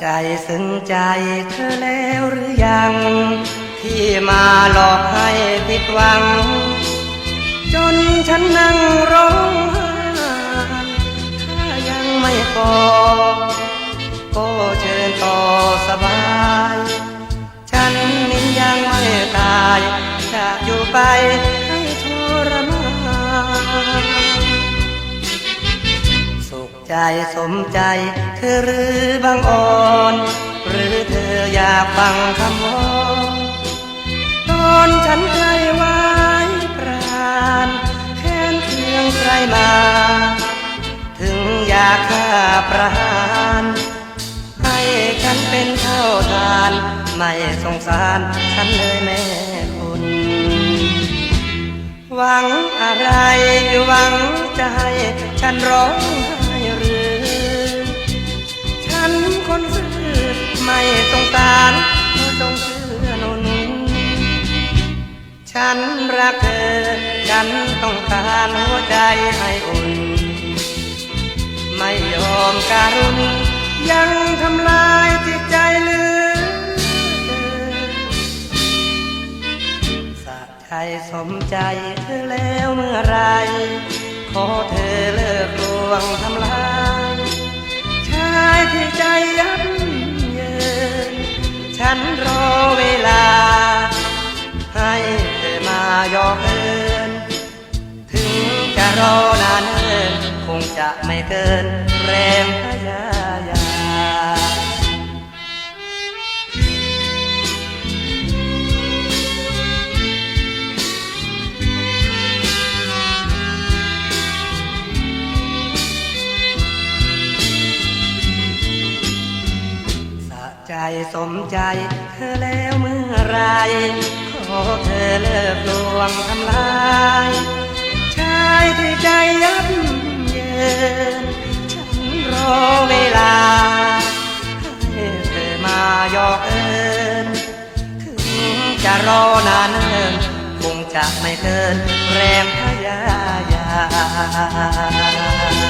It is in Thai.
ใจซึ้งใจเธอแล้วหรือยัง ที่มาหลอกให้ผิดหวัง จนฉันนั่งร้องห้ถ้ายังไม่พอก็เชิญต่อสบาย ฉันนี้ยังไม่ตายจะอยู่ไป ใจสมใจเธอหรือบางอ่อน หรือเธออยากฟังคำวอนตอนฉันใจไว้ปราณแค้นเคืองใครมา ถึงอยากฆ่าประหารให้ฉันเป็นเท่าทาน ไม่สงสารฉันเลยแม่คุณหวังอะไรหวังให้ฉันร้อง ฉันรักเธอ ฉันต้องการหัวใจให้อุ่น ไม่ยอมการุณยังทำลายจิตใจเลือสะใจสมใจเธอแล้วเมื่อไร ขอเธอเลิกลวงทำลาย รอนานเอินคงจะไม่เกินแรงพยายามสะใจสมใจเธอแล้วเมื่อไร ขอเธอเลิกลวงทำลาย รอนานเนินคงจะไม่เกินแรงพยายาม